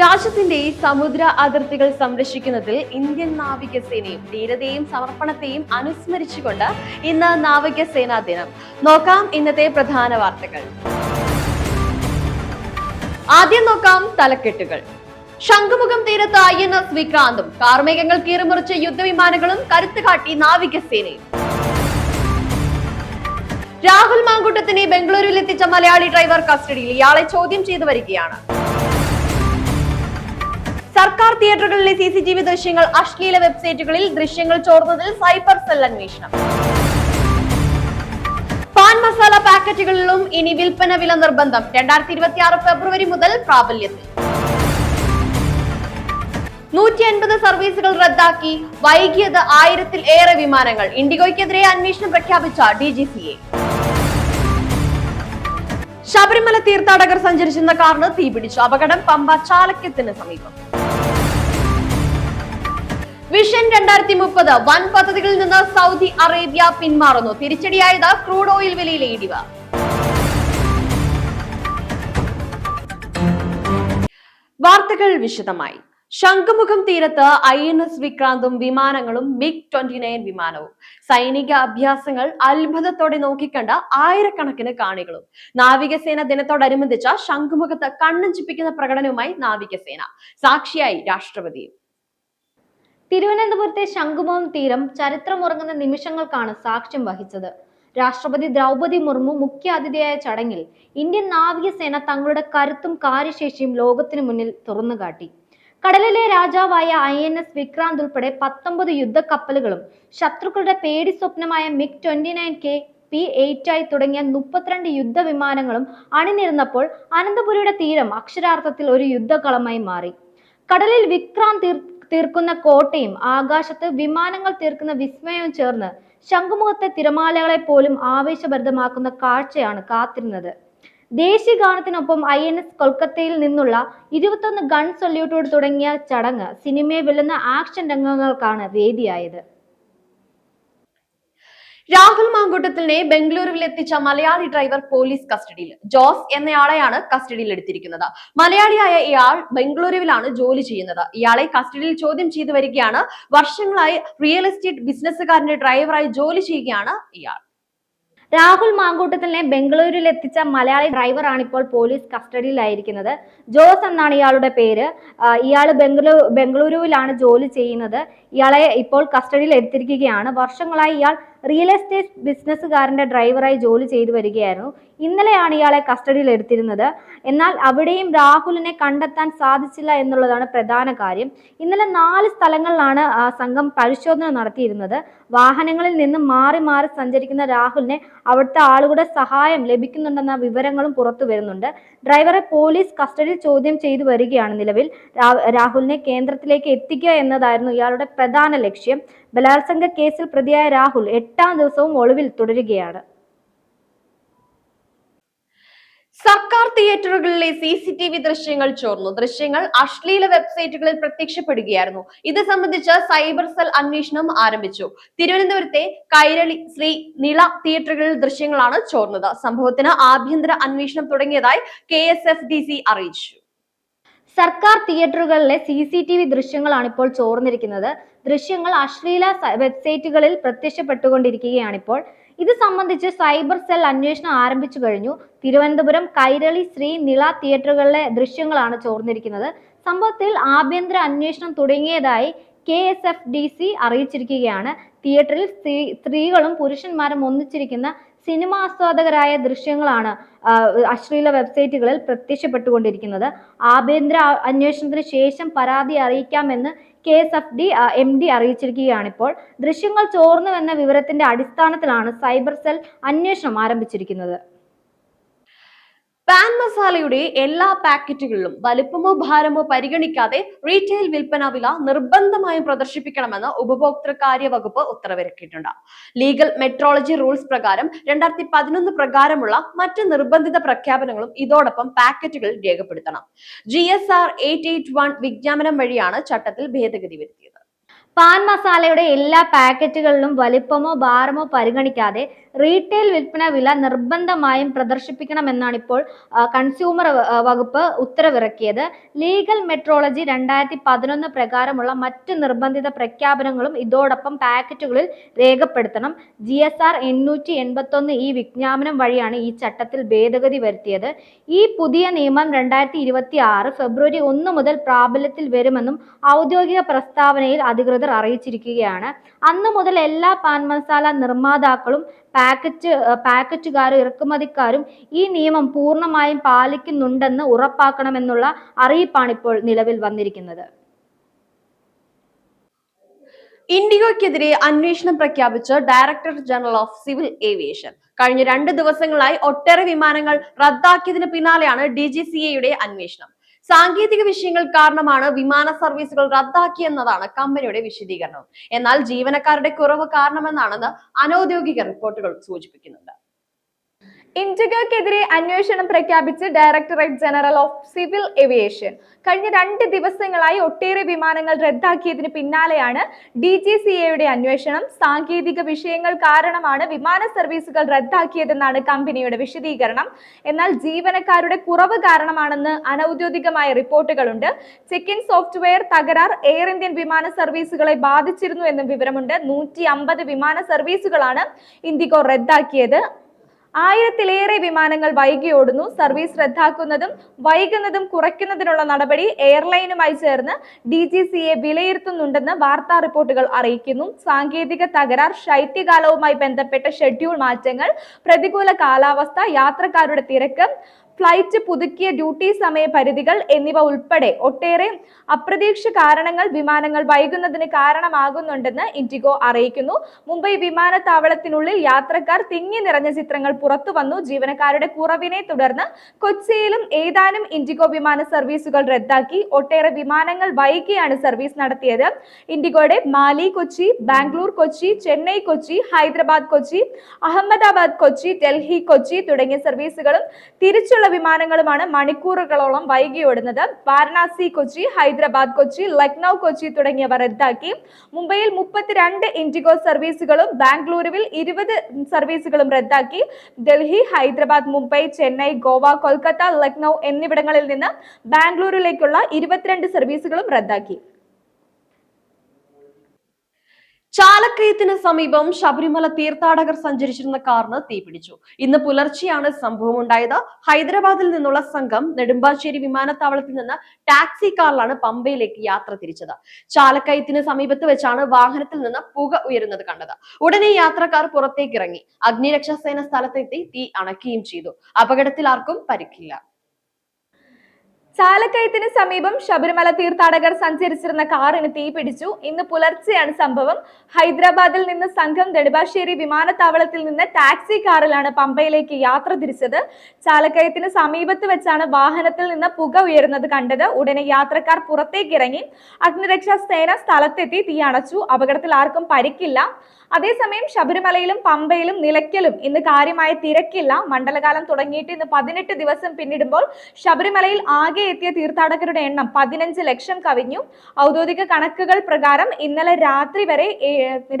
രാജ്യത്തിന്റെ സമുദ്ര അതിർത്തികൾ സംരക്ഷിക്കുന്നതിൽ ഇന്ത്യൻ നാവികസേനയും ധീരതയും സമർപ്പണത്തെയും അനുസ്മരിച്ചുകൊണ്ട് ഇന്ന് നാവികസേനാ ദിനം. നോക്കാം ഇന്നത്തെ പ്രധാന വാർത്തകൾ. ആദ്യം നോക്കാം തലക്കെട്ടുകൾ. ശംഖുമുഖം തീരത്ത് ഐ എൻ എസ് വിക്രാന്തും കാർമേഘങ്ങൾ കീറിമുറിച്ച യുദ്ധവിമാനങ്ങളും കരുത്തുകാട്ടി നാവികസേനയും. രാഹുൽ മാങ്കൂട്ടത്തിനെ ബംഗളൂരുവിൽ എത്തിച്ച മലയാളി ഡ്രൈവർ കസ്റ്റഡിയിൽ ഇയാളെ ചോദ്യം ചെയ്തു വരികയാണ്. സർക്കാർ തിയേറ്ററുകളിലെ സി സി ടി വി ദൃശ്യങ്ങൾ അശ്ലീല വെബ്സൈറ്റുകളിൽ ദൃശ്യങ്ങൾ ചോർന്നതിൽ സൈബർ സെൽ അന്വേഷണം. പാൻ മസാല പാക്കറ്റുകളിലും ഇനി വിൽപ്പന വില നിർബന്ധം. രണ്ടായിരത്തി ഇരുപത്തി ആറ് ഫെബ്രുവരി മുതൽ പ്രാബല്യത്തിൽ. നൂറ്റി അൻപത് സർവീസുകൾ റദ്ദാക്കി വൈകിയത് ആയിരത്തിൽ ഏറെ വിമാനങ്ങൾ. ഇൻഡിഗോയ്ക്കെതിരെ അന്വേഷണം പ്രഖ്യാപിച്ച D G C A. Sabarimala തീർത്ഥാടകർ സഞ്ചരിച്ചിരുന്ന കാറിന് തീപിടിച്ചു. അപകടം പമ്പ ചാലക്യത്തിന് സമീപം. വിഷൻ രണ്ടായിരത്തി മുപ്പത് വൻ പദ്ധതികളിൽ നിന്ന് സൗദി അറേബ്യ പിന്മാറുന്നു. തിരിച്ചടിയായത് ക്രൂഡ് ഓയിൽ വിലയിലെ ഇടിവ്. വാർത്തകൾ വിശദമായി. ശംഖുമുഖം തീരത്ത് ഐ എൻ എസ് വിക്രാന്തും വിമാനങ്ങളും മിഗ് ട്വന്റി നയൻ വിമാനവും. സൈനിക അഭ്യാസങ്ങൾ അത്ഭുതത്തോടെ നോക്കിക്കണ്ട ആയിരക്കണക്കിന് കാണികളും. നാവികസേന ദിനത്തോടനുബന്ധിച്ച ശംഖുമുഖത്ത് കണ്ണഞ്ചിപ്പിക്കുന്ന പ്രകടനവുമായി നാവികസേന. സാക്ഷിയായി രാഷ്ട്രപതിയും തിരുവനന്തപുരത്തെ ശംഖുമുഖം തീരം ചരിത്രമുറങ്ങുന്ന നിമിഷങ്ങൾക്കാണ് സാക്ഷ്യം വഹിച്ചത്. രാഷ്ട്രപതി ദ്രൗപതി മുർമു മുഖ്യ അതിഥിയായ ചടങ്ങിൽ ഇന്ത്യൻ നാവികസേന തങ്ങളുടെ കരുത്തും കാര്യശേഷിയും ലോകത്തിനു മുന്നിൽ തുറന്നുകാട്ടി. കടലിലെ രാജാവായ ഐ എൻ എസ് വിക്രാന്ത് ഉൾപ്പെടെ പത്തൊമ്പത് യുദ്ധക്കപ്പലുകളും ശത്രുക്കളുടെ പേടി സ്വപ്നമായ MiG twenty nine K P eight ആയി തുടങ്ങിയ മുപ്പത്തിരണ്ട് യുദ്ധവിമാനങ്ങളും അണിനിരുന്നപ്പോൾ അനന്തപുരിയുടെ തീരം അക്ഷരാർത്ഥത്തിൽ ഒരു യുദ്ധകളമായി മാറി. കടലിൽ വിക്രാന്ത് തീർക്കുന്ന കോട്ടയും ആകാശത്ത് വിമാനങ്ങൾ തീർക്കുന്ന വിസ്മയവും ചേർന്ന് ശംഖുമുഖത്തെ തിരമാലകളെ പോലും ആവേശഭരിതമാക്കുന്ന കാഴ്ചയാണ് കാത്തിരുന്നത്. ദേശീയ ഗാനത്തിനൊപ്പം ഐ എൻ എസ് കൊൽക്കത്തയിൽ നിന്നുള്ള ഇരുപത്തൊന്ന് ഗൺ സൊല്യൂട്ടോട് തുടങ്ങിയ ചടങ്ങ് സിനിമയെ വെല്ലുന്ന ആക്ഷൻ രംഗങ്ങൾക്കാണ് വേദിയായത്. രാഹുൽ മാങ്കൂട്ടത്തിനെ ബംഗളൂരുവിൽ എത്തിച്ച മലയാളി ഡ്രൈവർ പോലീസ് കസ്റ്റഡിയിൽ. ജോസ് എന്നയാളെയാണ് കസ്റ്റഡിയിൽ എടുത്തിരിക്കുന്നത്. മലയാളിയായ ഇയാൾ ബംഗളൂരുവിലാണ് ജോലി ചെയ്യുന്നത്. ഇയാളെ കസ്റ്റഡിയിൽ ചോദ്യം ചെയ്തു വരികയാണ്. വർഷങ്ങളായി റിയൽ എസ്റ്റേറ്റ് ബിസിനസ്സുകാരന്റെ ഡ്രൈവറായി ജോലി ചെയ്യുകയാണ് ഇയാൾ. രാഹുൽ മാങ്കൂട്ടത്തിനെ ബംഗളൂരുവിൽ എത്തിച്ച മലയാളി ഡ്രൈവറാണ് ഇപ്പോൾ പോലീസ് കസ്റ്റഡിയിലായിരിക്കുന്നത്. ജോസ് എന്നാണ് ഇയാളുടെ പേര്. ഇയാൾ ബംഗളൂ ബംഗളൂരുവിലാണ് ജോലി ചെയ്യുന്നത്. ഇയാളെ ഇപ്പോൾ കസ്റ്റഡിയിൽ എടുത്തിരിക്കുകയാണ് വർഷങ്ങളായി ഇയാൾ റിയൽ എസ്റ്റേറ്റ് ബിസിനസ്സുകാരന്റെ ഡ്രൈവറായി ജോലി ചെയ്തു വരികയായിരുന്നു. ഇന്നലെയാണ് ഇയാളെ കസ്റ്റഡിയിൽ എടുത്തിരുന്നത്. എന്നാൽ അവിടെയും രാഹുലിനെ കണ്ടെത്താൻ സാധിച്ചില്ല എന്നുള്ളതാണ് പ്രധാന കാര്യം. ഇന്നലെ നാല് സ്ഥലങ്ങളിലാണ് സംഘം പരിശോധന നടത്തിയിരുന്നത്. വാഹനങ്ങളിൽ നിന്ന് മാറി മാറി സഞ്ചരിക്കുന്ന രാഹുലിനെ അവിടുത്തെ ആളുകളുടെ സഹായം ലഭിക്കുന്നുണ്ടെന്ന വിവരങ്ങളും പുറത്തു വരുന്നുണ്ട്. ഡ്രൈവറെ പോലീസ് കസ്റ്റഡിയിൽ ചോദ്യം ചെയ്തു വരികയാണ് നിലവിൽ. രാഹുലിനെ കേന്ദ്രത്തിലേക്ക് എത്തിക്കുക എന്നതായിരുന്നു ഇയാളുടെ പ്രധാന ലക്ഷ്യം. ബലാത്സംഗ കേസിൽ പ്രതിയായ രാഹുൽ എട്ടാം ദിവസവും ഒളിവിൽ തുടരുകയാണ്. സർക്കാർ തിയേറ്ററുകളിലെ സി സി ടി വി ദൃശ്യങ്ങൾ ചോർന്നു. ദൃശ്യങ്ങൾ അശ്ലീല വെബ്സൈറ്റുകളിൽ പ്രത്യക്ഷപ്പെടുകയായിരുന്നു. ഇത് സംബന്ധിച്ച് സൈബർ സെൽ അന്വേഷണം ആരംഭിച്ചു. തിരുവനന്തപുരത്തെ കൈരളി ശ്രീ നിള തിയേറ്ററുകളിൽ ദൃശ്യങ്ങളാണ് ചോർന്നത്. സംഭവത്തിന് ആഭ്യന്തര അന്വേഷണം തുടങ്ങിയതായി കെ അറിയിച്ചു. സർക്കാർ തിയേറ്ററുകളിലെ സി സി ടി വി ദൃശ്യങ്ങളാണ് ഇപ്പോൾ ചോർന്നിരിക്കുന്നത്. ദൃശ്യങ്ങൾ അശ്ലീല വെബ്സൈറ്റുകളിൽ പ്രത്യക്ഷപ്പെട്ടുകൊണ്ടിരിക്കുകയാണിപ്പോൾ ഇത് സംബന്ധിച്ച് സൈബർ സെൽ അന്വേഷണം ആരംഭിച്ചു കഴിഞ്ഞു. തിരുവനന്തപുരം കൈരളി ശ്രീ നിള തിയേറ്ററുകളിലെ ദൃശ്യങ്ങളാണ് ചോർന്നിരിക്കുന്നത്. സംഭവത്തിൽ ആഭ്യന്തര അന്വേഷണം തുടങ്ങിയതായി K S F D C അറിയിച്ചിരിക്കുകയാണ്. തിയേറ്ററിൽ സ്ത്രീ സ്ത്രീകളും പുരുഷന്മാരും ഒന്നിച്ചിരിക്കുന്ന സിനിമ ആസ്വാദകരായ ദൃശ്യങ്ങളാണ് അശ്ലീല വെബ്സൈറ്റുകളിൽ പ്രത്യക്ഷപ്പെട്ടുകൊണ്ടിരിക്കുന്നത്. ആഭ്യന്തര അന്വേഷണത്തിന് ശേഷം പരാതി അറിയിക്കാമെന്ന് K S F D M D അറിയിച്ചിരിക്കുകയാണ് ഇപ്പോൾ ദൃശ്യങ്ങൾ ചോർന്നുവെന്ന വിവരത്തിന്റെ അടിസ്ഥാനത്തിലാണ് സൈബർ സെൽ അന്വേഷണം ആരംഭിച്ചിരിക്കുന്നത്. പാൻ മസാലയുടെ എല്ലാ പാക്കറ്റുകളിലും വലിപ്പമോ ഭാരമോ പരിഗണിക്കാതെ റീറ്റെയിൽ വിൽപ്പന വില നിർബന്ധമായും പ്രദർശിപ്പിക്കണമെന്ന് ഉപഭോക്തൃ കാര്യ വകുപ്പ് ഉത്തരവിറക്കിയിട്ടുണ്ട്. ലീഗൽ മെട്രോളജി റൂൾസ് പ്രകാരം രണ്ടായിരത്തി പതിനൊന്ന് പ്രകാരമുള്ള മറ്റ് നിർബന്ധിത പ്രഖ്യാപനങ്ങളും ഇതോടൊപ്പം പാക്കറ്റുകളിൽ രേഖപ്പെടുത്തണം. G S R eight eight one വിജ്ഞാപനം വഴിയാണ് ചട്ടത്തിൽ ഭേദഗതി വരുത്തിയത്. പാൻ മസാലയുടെ എല്ലാ പാക്കറ്റുകളിലും വലിപ്പമോ ഭാരമോ പരിഗണിക്കാതെ റീറ്റെയിൽ വിൽപ്പന വില നിർബന്ധമായും പ്രദർശിപ്പിക്കണമെന്നാണ് ഇപ്പോൾ കൺസ്യൂമർ വകുപ്പ് ഉത്തരവിറക്കിയത്. ലീഗൽ മെട്രോളജി രണ്ടായിരത്തി പതിനൊന്ന് പ്രകാരമുള്ള മറ്റ് നിർബന്ധിത പ്രഖ്യാപനങ്ങളും ഇതോടൊപ്പം പാക്കറ്റുകളിൽ രേഖപ്പെടുത്തണം. ജി എസ് ആർ എണ്ണൂറ്റി എൺപത്തൊന്ന് ഈ വിജ്ഞാപനം വഴിയാണ് ഈ ചട്ടത്തിൽ ഭേദഗതി വരുത്തിയത്. ഈ പുതിയ നിയമം രണ്ടായിരത്തി ഇരുപത്തി ആറ് ഫെബ്രുവരി ഒന്ന് മുതൽ പ്രാബല്യത്തിൽ വരുമെന്നും ഔദ്യോഗിക പ്രസ്താവനയിൽ അധികൃതർ അറിയിച്ചിരിക്കുകയാണ്. അന്ന് മുതൽ എല്ലാ പാൻ മസാല നിർമ്മാതാക്കളും പാക്കറ്റ് പാക്കറ്റുകാരും ഇറക്കുമതിക്കാരും ഈ നിയമം പൂർണമായും പാലിക്കുന്നുണ്ടെന്ന് ഉറപ്പാക്കണമെന്നുള്ള അറിയിപ്പാണ് ഇപ്പോൾ നിലവിൽ വന്നിരിക്കുന്നത്. ഇൻഡിഗോയ്ക്കെതിരെ അന്വേഷണം പ്രഖ്യാപിച്ച് director general of civil aviation. കഴിഞ്ഞ രണ്ട് ദിവസങ്ങളായി ഒട്ടേറെ വിമാനങ്ങൾ റദ്ദാക്കിയതിന് പിന്നാലെയാണ് ഡി ജി സി എയുടെ അന്വേഷണം. സാങ്കേതിക വിഷയങ്ങൾ കാരണമാണ് വിമാന സർവീസുകൾ റദ്ദാക്കിയെന്നതാണ് കമ്പനിയുടെ വിശദീകരണം. എന്നാൽ ജീവനക്കാരുടെ കുറവ് കാരണമെന്നാണെന്ന് അനൌദ്യോഗിക റിപ്പോർട്ടുകൾ സൂചിപ്പിക്കുന്നുണ്ട്. ഇൻഡിഗോയ്ക്കെതിരെ അന്വേഷണം പ്രഖ്യാപിച്ച് directorate general of civil aviation. കഴിഞ്ഞ രണ്ട് ദിവസങ്ങളായി ഒട്ടേറെ വിമാനങ്ങൾ റദ്ദാക്കിയതിന് പിന്നാലെയാണ് ഡി ജി സി എയുടെ അന്വേഷണം. സാങ്കേതിക വിഷയങ്ങൾ കാരണമാണ് വിമാന സർവീസുകൾ റദ്ദാക്കിയതെന്നാണ് കമ്പനിയുടെ വിശദീകരണം. എന്നാൽ ജീവനക്കാരുടെ കുറവ് കാരണമാണെന്ന് അനൌദ്യോഗികമായ റിപ്പോർട്ടുകളുണ്ട്. ചെക്ക് ഇൻ സോഫ്റ്റ്വെയർ തകരാർ എയർ ഇന്ത്യൻ വിമാന സർവീസുകളെ ബാധിച്ചിരുന്നു എന്നും വിവരമുണ്ട്. നൂറ്റി വിമാന സർവീസുകളാണ് ഇൻഡിഗോ റദ്ദാക്കിയത്. ആയിരത്തിലേറെ വിമാനങ്ങൾ വൈകി ഓടുന്നു. സർവീസ് റദ്ദാക്കുന്നതും വൈകുന്നതും കുറയ്ക്കുന്നതിനുള്ള നടപടി എയർലൈനുമായി ചേർന്ന് ഡി ജി സി എ വിലയിരുത്തുന്നുണ്ടെന്ന് വാർത്താ റിപ്പോർട്ടുകൾ അറിയിക്കുന്നു. സാങ്കേതിക തകരാർ ശൈത്യകാലവുമായി ബന്ധപ്പെട്ട ഷെഡ്യൂൾ മാറ്റങ്ങൾ പ്രതികൂല കാലാവസ്ഥ യാത്രക്കാരുടെ തിരക്ക് ഫ്ലൈറ്റ് പുതുക്കിയ ഡ്യൂട്ടി സമയ പരിധികൾ എന്നിവ ഉൾപ്പെടെ ഒട്ടേറെ അപ്രതീക്ഷ കാരണങ്ങൾ വിമാനങ്ങൾ വൈകുന്നതിന് കാരണമാകുന്നുണ്ടെന്ന് ഇൻഡിഗോ അറിയിക്കുന്നു. മുംബൈ വിമാനത്താവളത്തിനുള്ളിൽ യാത്രക്കാർ തിങ്ങി നിറഞ്ഞ ചിത്രങ്ങൾ പുറത്തു വന്നു ജീവനക്കാരുടെ കുറവിനെ തുടർന്ന് കൊച്ചിയിലും ഏതാനും ഇൻഡിഗോ വിമാന സർവീസുകൾ റദ്ദാക്കി. ഒട്ടേറെ വിമാനങ്ങൾ വൈകിയാണ് സർവീസ് നടത്തിയത്. ഇൻഡിഗോയുടെ മാലി കൊച്ചി ബാംഗ്ലൂർ കൊച്ചി ചെന്നൈ കൊച്ചി ഹൈദരാബാദ് കൊച്ചി അഹമ്മദാബാദ് കൊച്ചി ഡൽഹി കൊച്ചി തുടങ്ങിയ സർവീസുകളും തിരിച്ചുള്ള വിമാനങ്ങളുമാണ് മണിക്കൂറുകളോളം വൈകി ഓടുന്നത്. വാരണാസി കൊച്ചി ഹൈദരാബാദ് കൊച്ചി ലക്നൗ കൊച്ചി തുടങ്ങിയവ റദ്ദാക്കി. മുംബൈയിൽ മുപ്പത്തിരണ്ട് ഇൻഡിഗോ സർവീസുകളും ബാംഗ്ലൂരുവിൽ ഇരുപത് സർവീസുകളും റദ്ദാക്കി. ഡൽഹി ഹൈദരാബാദ് മുംബൈ ചെന്നൈ ഗോവ കൊൽക്കത്ത ലക്നൗ എന്നിവിടങ്ങളിൽ നിന്ന് ബാംഗ്ലൂരിലേക്കുള്ള ഇരുപത്തിരണ്ട് സർവീസുകളും റദ്ദാക്കി. ചാലക്കയത്തിന് സമീപം ശബരിമല തീർത്ഥാടകർ സഞ്ചരിച്ചിരുന്ന കാറിന് തീപിടിച്ചു ഇന്ന് പുലർച്ചെയാണ് സംഭവം ഉണ്ടായത്. ഹൈദരാബാദിൽ നിന്നുള്ള സംഘം നെടുമ്പാശ്ശേരി വിമാനത്താവളത്തിൽ നിന്ന് ടാക്സി കാറിലാണ് പമ്പയിലേക്ക് യാത്ര തിരിച്ചത്. ചാലക്കയത്തിന് സമീപത്ത് വെച്ചാണ് വാഹനത്തിൽ നിന്ന് പുക ഉയരുന്നത് കണ്ടത്. ഉടനെ യാത്രക്കാർ പുറത്തേക്ക് ഇറങ്ങി. അഗ്നിരക്ഷാസേന സ്ഥലത്തെത്തി തീ അണയ്ക്കുകയും ചെയ്തു. അപകടത്തിൽ ആർക്കും പരിക്കില്ല. ചാലക്കയത്തിന് സമീപം ശബരിമല തീർത്ഥാടകർ സഞ്ചരിച്ചിരുന്ന കാറിന് തീ പിടിച്ചു. ഇന്ന് പുലർച്ചെയാണ് സംഭവം. ഹൈദരാബാദിൽ നിന്ന് സംഘം നെടുമ്പാശ്ശേരി വിമാനത്താവളത്തിൽ നിന്ന് ടാക്സി കാറിലാണ് പമ്പയിലേക്ക് യാത്ര തിരിച്ചത്. ചാലക്കയത്തിന് സമീപത്ത് വെച്ചാണ് വാഹനത്തിൽ നിന്ന് പുക ഉയരുന്നത് കണ്ടത്. ഉടനെ യാത്രക്കാർ പുറത്തേക്ക് ഇറങ്ങി. അഗ്നിരക്ഷാ സേന സ്ഥലത്തെത്തി തീ അണച്ചു. അപകടത്തിൽ ആർക്കും പരിക്കില്ല. അതേസമയം ശബരിമലയിലും പമ്പയിലും നിലയ്ക്കലും ഇന്ന് കാര്യമായ തിരക്കില്ല. മണ്ഡലകാലം തുടങ്ങിയിട്ട് ഇന്ന് പതിനെട്ട് ദിവസം പിന്നിടുമ്പോൾ ശബരിമലയിൽ ആകെ എത്തിയ തീർത്ഥാടകരുടെ എണ്ണം പതിനഞ്ച് ലക്ഷം കവിഞ്ഞു. ഔദ്യോഗിക കണക്കുകൾ പ്രകാരം ഇന്നലെ രാത്രി വരെ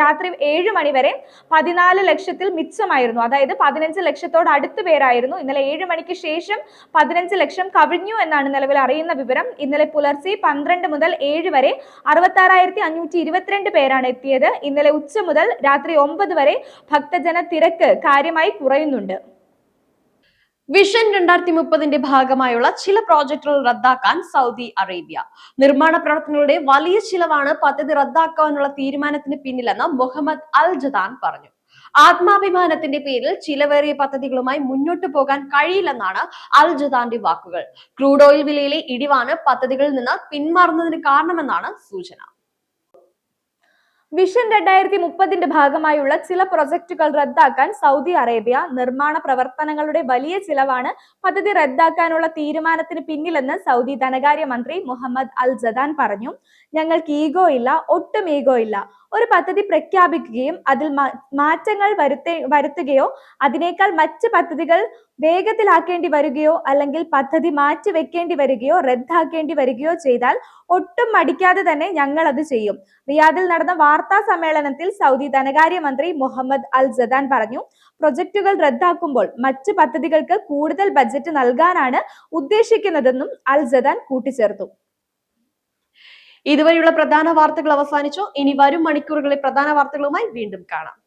രാത്രി ഏഴ് മണി വരെ പതിനാല് ലക്ഷത്തിൽ മിച്ചമായിരുന്നു. അതായത് പതിനഞ്ച് ലക്ഷത്തോട് അടുത്ത് പേരായിരുന്നു. ഇന്നലെ ഏഴ് മണിക്ക് ശേഷം പതിനഞ്ച് ലക്ഷം കവിഞ്ഞു എന്നാണ് നിലവിൽ അറിയുന്ന വിവരം. ഇന്നലെ പുലർച്ചെ പന്ത്രണ്ട് മുതൽ ഏഴ് വരെ അറുപത്താറായിരത്തി അഞ്ഞൂറ്റി ഇരുപത്തിരണ്ട് പേരാണ് എത്തിയത്. ഇന്നലെ ഉച്ച മുതൽ രാത്രി ഒമ്പത് വരെ ഭക്തജന തിരക്ക് കാര്യമായി കുറയുന്നുണ്ട്. വിഷൻ രണ്ടായിരത്തി മുപ്പതിന്റെ ഭാഗമായുള്ള ചില പ്രോജക്റ്റുകൾ റദ്ദാക്കാൻ സൗദി അറേബ്യ. നിർമ്മാണ പ്രവർത്തനങ്ങളുടെ വലിയ ചിലവാണ് പദ്ധതി റദ്ദാക്കാനുള്ള തീരുമാനത്തിന് പിന്നിലെന്ന് മുഹമ്മദ് അൽ ജദാൻ പറഞ്ഞു. ആത്മാഭിമാനത്തിന്റെ പേരിൽ ചിലവേറിയ പദ്ധതികളുമായി മുന്നോട്ടു പോകാൻ കഴിയില്ലെന്നാണ് അൽ ജദാന്റെ വാക്കുകൾ. ക്രൂഡ് ഓയിൽ വിലയിലെ ഇടിവാണ് പദ്ധതികളിൽ നിന്ന് പിന്മാറുന്നതിന് കാരണമെന്നാണ് സൂചന. വിഷൻ രണ്ടായിരത്തി മുപ്പതിന്റെ ഭാഗമായുള്ള ചില പ്രൊജക്ടുകൾ റദ്ദാക്കാൻ സൗദി അറേബ്യ നിർമ്മാണ പ്രവർത്തനങ്ങളുടെ വലിയ ചിലവാണ് പദ്ധതി റദ്ദാക്കാനുള്ള തീരുമാനത്തിന് പിന്നിലെന്ന് സൗദി ധനകാര്യ മന്ത്രി മുഹമ്മദ് അൽ ജദാൻ പറഞ്ഞു. ഞങ്ങൾക്ക് ഈഗോ ഇല്ല ഒട്ടും ഈഗോ ഇല്ല. ഒരു പദ്ധതി പ്രഖ്യാപിക്കുകയും അതിൽ മാറ്റങ്ങൾ വരുത്തേ വരുത്തുകയോ അതിനേക്കാൾ മറ്റ് പദ്ധതികൾ വേഗത്തിലാക്കേണ്ടി വരികയോ അല്ലെങ്കിൽ പദ്ധതി മാറ്റി വെക്കേണ്ടി വരികയോ റദ്ദാക്കേണ്ടി വരികയോ ചെയ്താൽ ഒട്ടും മടിക്കാതെ തന്നെ ഞങ്ങൾ അത് ചെയ്യും. റിയാദിൽ നടന്ന വാർത്താ സമ്മേളനത്തിൽ സൗദി ധനകാര്യമന്ത്രി മുഹമ്മദ് അൽ ജദാൻ പറഞ്ഞു പ്രൊജക്ടുകൾ റദ്ദാക്കുമ്പോൾ മറ്റ് പദ്ധതികൾക്ക് കൂടുതൽ ബജറ്റ് നൽകാനാണ് ഉദ്ദേശിക്കുന്നതെന്നും അൽ ജദാൻ കൂട്ടിച്ചേർത്തു. ഇതുവരെയുള്ള പ്രധാന വാർത്തകൾ അവസാനിച്ചു. ഇനി വരും മണിക്കൂറുകളിലെ പ്രധാന വാർത്തകളുമായി വീണ്ടും കാണാം.